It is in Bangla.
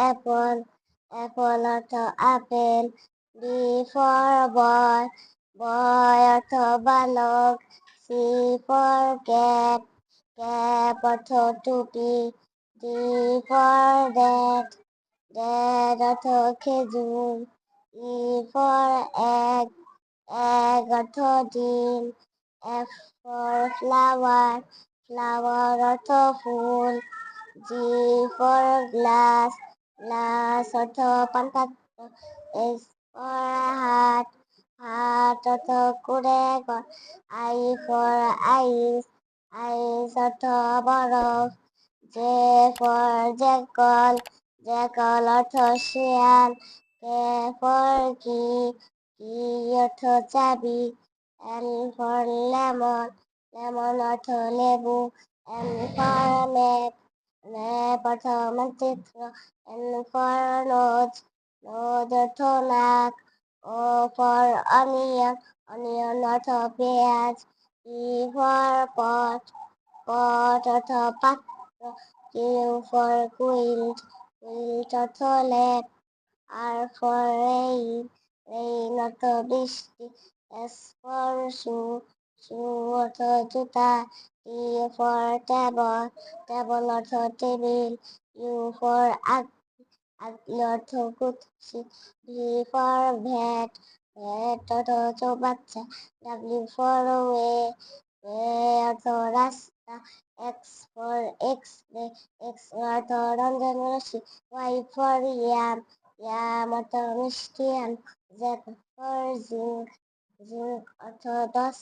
অ্যাপল অ্যাপল অর্থ apple B for boy boy অর্থ বালক সি ফর ক্যাট ক্যাপ অর্থ টুপি ডি ফর ড্যাট ড্যাট অর্থ খেজুর ই ফর এগ এগ অর্থ ডিম, এফ ফর ফ্লাওয়ার ফ্লাওয়ার অর্থ ফুল, G for glass for hat hat অর্থ কুড়ে আই ফর আইস আইস অর্থ বরফ জে ফর জ্যাকল জ্যাকল অর্থ শিয়াল, কে ফর কি কি অর্থ চাবি, এল ফর লেমন লেমন অর্থ লেবু এম ফর ম্যাপ ম্যাপ অর্থ মানচিত্র এন ফর নোজ নোজ অর্থ নাক ও ফর অনিয়ন অনিয়ন অর্থ পেঁয়াজ ই ফর পট পট অর্থ পাত্র কিউ ফর কুইল্ট কুইল্ট অর্থ লেপ আর ফর রেইন রেইন অর্থ বৃষ্টি এস ফর শু শু অর্থ জুতা টি ফর টেবল টেবল অর্থ টেবিল ইউ ফর আগলি অর্থ কুৎসি ভি ফর ভ্যাট ভ্যাট অর্থ চৌবাচ্চা ডাব্লিউ ফর ওয়ে ওয়ে অর্থ রাস্তা X for X ray X অর্থ রঞ্জন রশ্মি ওয়াই ফর ইয়াম ইয়াম অর্থ মিষ্টি আম জেড ফর জিঙ্ক জিঙ্ক অর্থ দশ